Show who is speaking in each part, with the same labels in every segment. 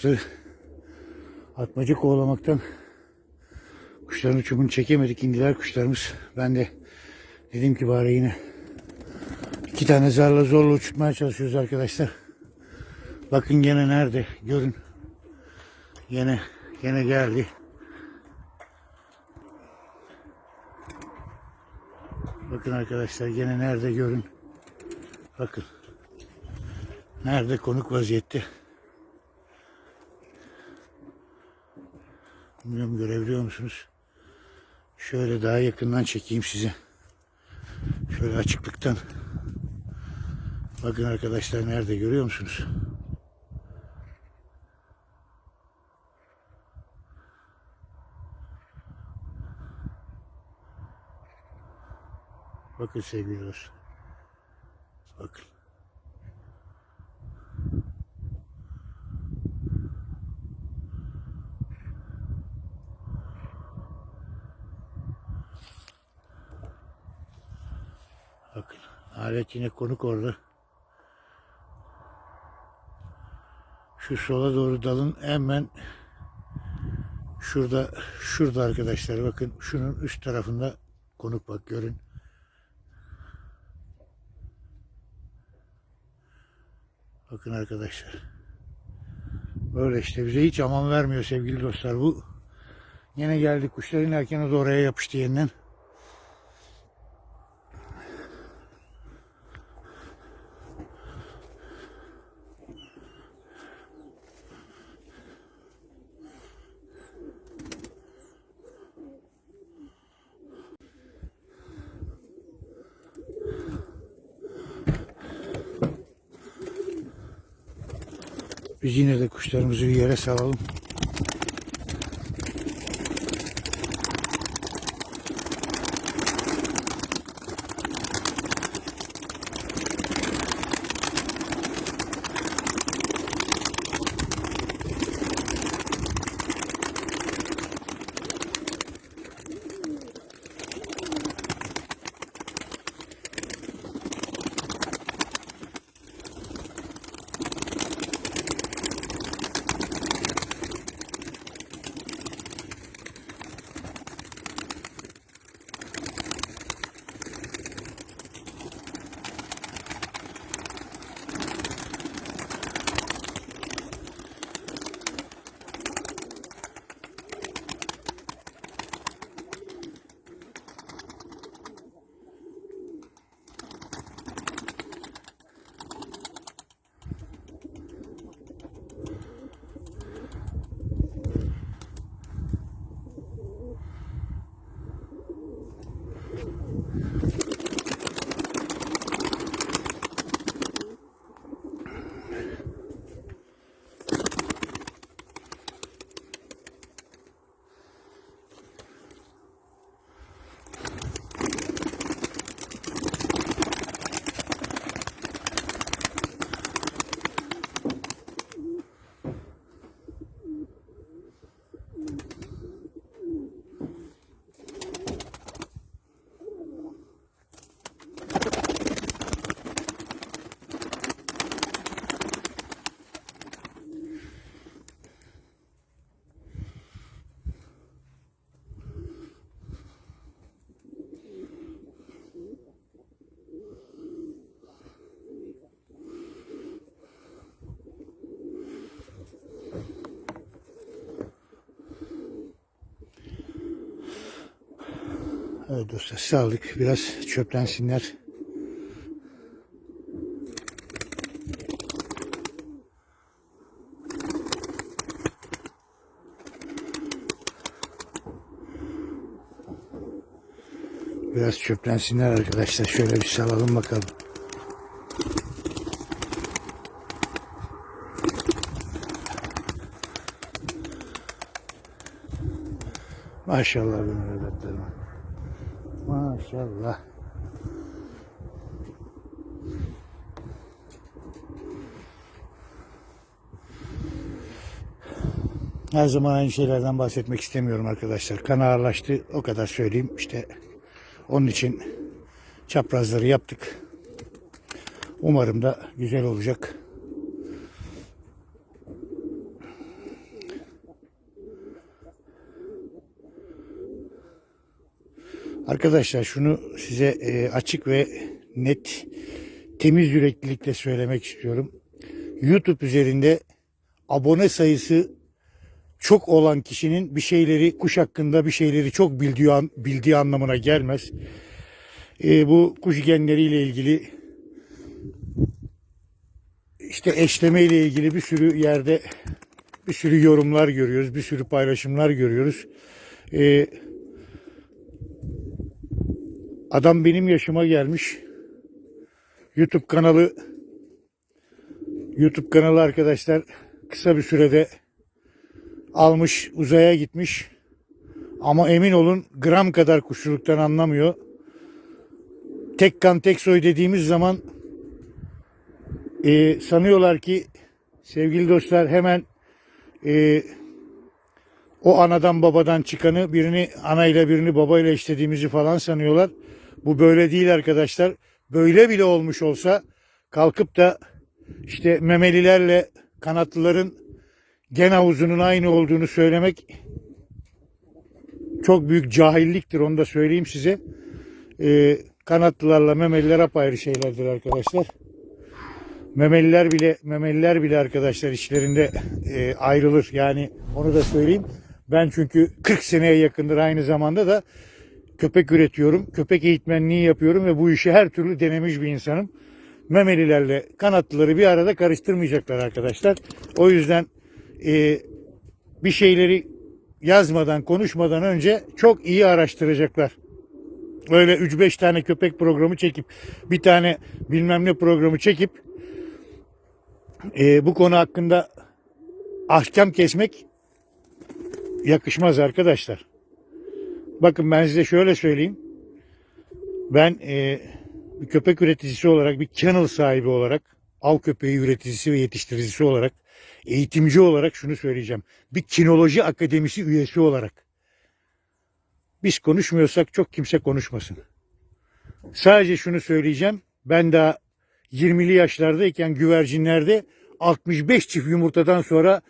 Speaker 1: dostları atmaca kovalamaktan kuşların uçumunu çekemedik indiler kuşlarımız. Ben de dedim ki bari yine iki tane zarla zorla uçurtmaya çalışıyoruz arkadaşlar. Bakın gene nerede görün. Gene gene geldi. Bakın arkadaşlar gene nerede görün. Bakın. Nerede konuk vaziyette. Bilmiyorum görebiliyor musunuz? Şöyle daha yakından çekeyim size. Şöyle açıklıktan. Bakın arkadaşlar nerede görüyor musunuz? Bakın sevgili dostlar. Bakın yine konuk orada. Şu sola doğru dalın hemen şurada şurada arkadaşlar bakın şunun üst tarafında konuk bak görün. Bakın arkadaşlar. Böyle işte bize hiç aman vermiyor sevgili dostlar bu. Yine geldik kuşlar inerken o oraya yapıştı yeniden. Biz yine de kuşlarımızı bir yere salalım. Evet dostlar saldık. Biraz çöplensinler. Biraz çöplensinler arkadaşlar. Şöyle bir salalım bakalım. Maşallah benim evlatlarıma. Maşallah. Her zaman aynı şeylerden bahsetmek istemiyorum arkadaşlar. Kan ağırlaştı o kadar söyleyeyim. İşte onun için çaprazları yaptık. Umarım da güzel olacak. Arkadaşlar şunu size e, açık ve net temiz yüreklilikle söylemek istiyorum. YouTube üzerinde abone sayısı çok olan kişinin bir şeyleri kuş hakkında bir şeyleri çok bildiği, an- bildiği anlamına gelmez. E, bu kuş genleriyle ilgili işte eşleme ile ilgili bir sürü yerde bir sürü yorumlar görüyoruz, bir sürü paylaşımlar görüyoruz. E, adam benim yaşıma gelmiş. YouTube kanalı YouTube kanalı arkadaşlar kısa bir sürede almış uzaya gitmiş. Ama emin olun gram kadar kuşçuluktan anlamıyor. Tek kan tek soy dediğimiz zaman e, sanıyorlar ki sevgili dostlar hemen e, o anadan babadan çıkanı birini anayla birini babayla işlediğimizi falan sanıyorlar. Bu böyle değil arkadaşlar. Böyle bile olmuş olsa kalkıp da işte memelilerle kanatlıların gen havuzunun aynı olduğunu söylemek çok büyük cahilliktir onu da söyleyeyim size. Ee, kanatlılarla memeliler apayrı şeylerdir arkadaşlar. Memeliler bile memeliler bile arkadaşlar işlerinde e, ayrılır. Yani onu da söyleyeyim. Ben çünkü 40 seneye yakındır aynı zamanda da köpek üretiyorum. Köpek eğitmenliği yapıyorum ve bu işi her türlü denemiş bir insanım. Memelilerle kanatlıları bir arada karıştırmayacaklar arkadaşlar. O yüzden e, bir şeyleri yazmadan, konuşmadan önce çok iyi araştıracaklar. Öyle 3-5 tane köpek programı çekip bir tane bilmem ne programı çekip e, bu konu hakkında ahkam kesmek yakışmaz arkadaşlar. Bakın ben size şöyle söyleyeyim. Ben e, bir köpek üreticisi olarak, bir kennel sahibi olarak, av köpeği üreticisi ve yetiştiricisi olarak, eğitimci olarak şunu söyleyeceğim. Bir kinoloji akademisi üyesi olarak. Biz konuşmuyorsak çok kimse konuşmasın. Sadece şunu söyleyeceğim. Ben daha 20'li yaşlardayken güvercinlerde 65 çift yumurtadan sonra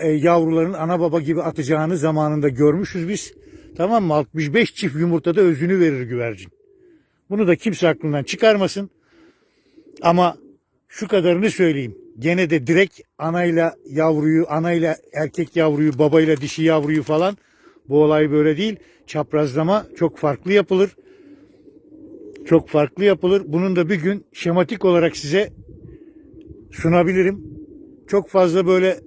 Speaker 1: e, yavruların ana baba gibi atacağını zamanında görmüşüz biz. Tamam mı? 65 çift yumurtada özünü verir güvercin. Bunu da kimse aklından çıkarmasın. Ama şu kadarını söyleyeyim. Gene de direkt anayla yavruyu, anayla erkek yavruyu, babayla dişi yavruyu falan bu olay böyle değil. Çaprazlama çok farklı yapılır. Çok farklı yapılır. Bunun da bir gün şematik olarak size sunabilirim. Çok fazla böyle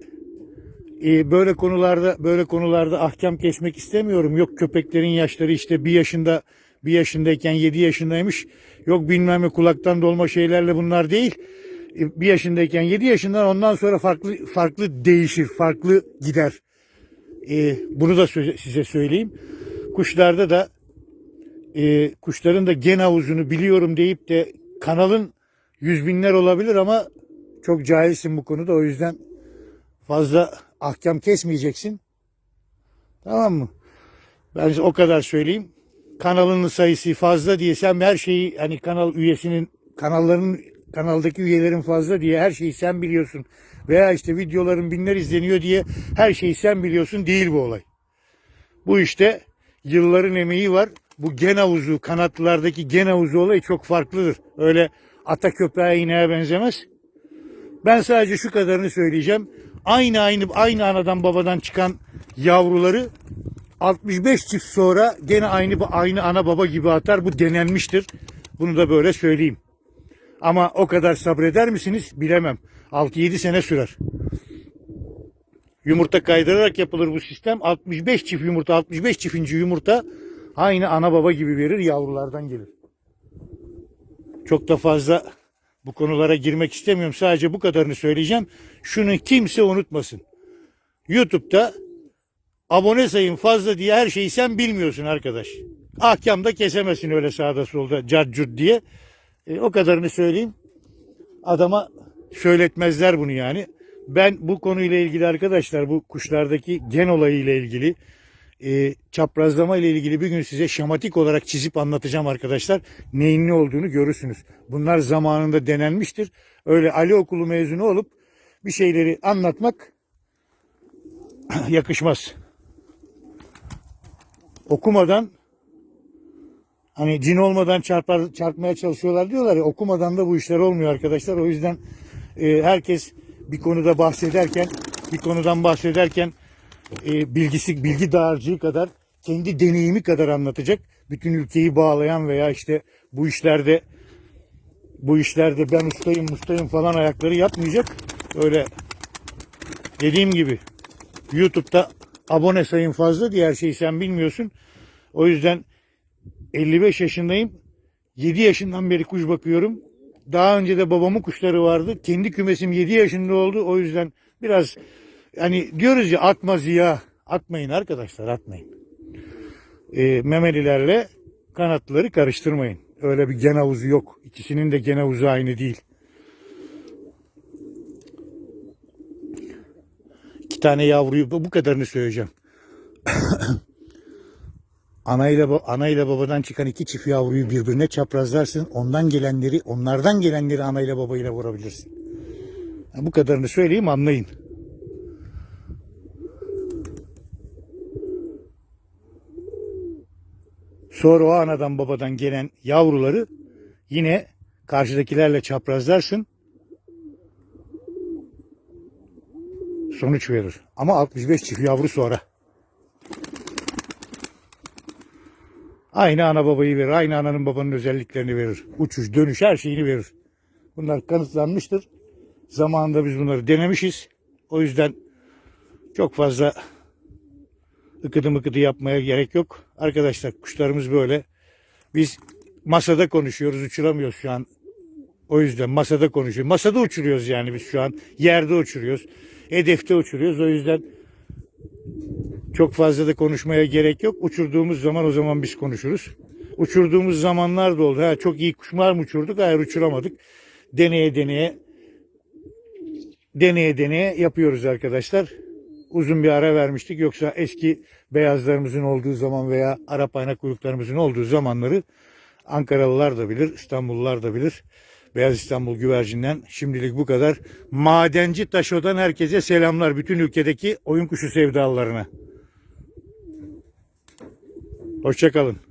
Speaker 1: e, böyle konularda böyle konularda ahkam kesmek istemiyorum. Yok köpeklerin yaşları işte bir yaşında bir yaşındayken 7 yaşındaymış. Yok bilmem ne kulaktan dolma şeylerle bunlar değil. E, Bir yaşındayken 7 yaşından ondan sonra farklı farklı değişir, farklı gider. E, bunu da size söyleyeyim. Kuşlarda da e, kuşların da gen havuzunu biliyorum deyip de kanalın yüz binler olabilir ama çok cahilsin bu konuda o yüzden fazla ahkam kesmeyeceksin. Tamam mı? Ben o kadar söyleyeyim. Kanalının sayısı fazla diye sen her şeyi hani kanal üyesinin kanalların kanaldaki üyelerin fazla diye her şeyi sen biliyorsun. Veya işte videoların binler izleniyor diye her şeyi sen biliyorsun değil bu olay. Bu işte yılların emeği var. Bu gen havuzu, kanatlılardaki gen havuzu olayı çok farklıdır. Öyle ata köpeğe ineğe benzemez. Ben sadece şu kadarını söyleyeceğim. Aynı aynı aynı anadan babadan çıkan yavruları 65 çift sonra gene aynı aynı ana baba gibi atar. Bu denenmiştir. Bunu da böyle söyleyeyim. Ama o kadar sabreder misiniz bilemem. 6-7 sene sürer. Yumurta kaydırarak yapılır bu sistem. 65 çift yumurta, 65 çifinci yumurta aynı ana baba gibi verir, yavrulardan gelir. Çok da fazla bu konulara girmek istemiyorum. Sadece bu kadarını söyleyeceğim. Şunu kimse unutmasın. YouTube'da abone sayın fazla diye her şeyi sen bilmiyorsun arkadaş. Ahkamda kesemezsin öyle sağda solda carcut diye. E, o kadarını söyleyeyim. Adama söyletmezler bunu yani. Ben bu konuyla ilgili arkadaşlar bu kuşlardaki gen olayı ile ilgili e, çaprazlama ile ilgili bir gün size şematik olarak çizip anlatacağım arkadaşlar. Neyin ne olduğunu görürsünüz. Bunlar zamanında denenmiştir. Öyle Ali okulu mezunu olup bir şeyleri anlatmak yakışmaz. Okumadan Hani cin olmadan çarpar, çarpmaya çalışıyorlar diyorlar ya okumadan da bu işler olmuyor arkadaşlar. O yüzden e, herkes bir konuda bahsederken bir konudan bahsederken e, bilgisi bilgi dağarcığı kadar kendi deneyimi kadar anlatacak. Bütün ülkeyi bağlayan veya işte bu işlerde bu işlerde ben ustayım ustayım falan ayakları yapmayacak. Öyle dediğim gibi YouTube'da abone sayın fazla diye her şeyi sen bilmiyorsun. O yüzden 55 yaşındayım. 7 yaşından beri kuş bakıyorum. Daha önce de babamın kuşları vardı. Kendi kümesim 7 yaşında oldu. O yüzden biraz hani diyoruz ya atma ziya. Atmayın arkadaşlar atmayın. Ee, memelilerle kanatları karıştırmayın. Öyle bir gen havuzu yok. İkisinin de gen havuzu aynı değil. İki tane yavruyu bu kadarını söyleyeceğim. ana ile ana ile babadan çıkan iki çift yavruyu birbirine çaprazlarsın. Ondan gelenleri, onlardan gelenleri ana ile babayla vurabilirsin. Bu kadarını söyleyeyim anlayın. Sonra o anadan babadan gelen yavruları yine karşıdakilerle çaprazlarsın. Sonuç verir. Ama 65 çift yavru sonra. Aynı ana babayı verir. Aynı ananın babanın özelliklerini verir. Uçuş, dönüş her şeyini verir. Bunlar kanıtlanmıştır. Zamanında biz bunları denemişiz. O yüzden çok fazla ıkıdı mıkıdı yapmaya gerek yok. Arkadaşlar kuşlarımız böyle. Biz masada konuşuyoruz, uçuramıyoruz şu an. O yüzden masada konuşuyoruz. Masada uçuruyoruz yani biz şu an. Yerde uçuruyoruz. Hedefte uçuruyoruz. O yüzden çok fazla da konuşmaya gerek yok. Uçurduğumuz zaman o zaman biz konuşuruz. Uçurduğumuz zamanlar da oldu. Ha, çok iyi kuşlar mı uçurduk? Hayır uçuramadık. Deneye deneye deneye deneye yapıyoruz arkadaşlar. Uzun bir ara vermiştik. Yoksa eski beyazlarımızın olduğu zaman veya Arap ayna kuyruklarımızın olduğu zamanları Ankaralılar da bilir, İstanbullular da bilir. Beyaz İstanbul güvercinden şimdilik bu kadar. Madenci Taşo'dan herkese selamlar. Bütün ülkedeki oyun kuşu sevdalılarına. Hoşçakalın.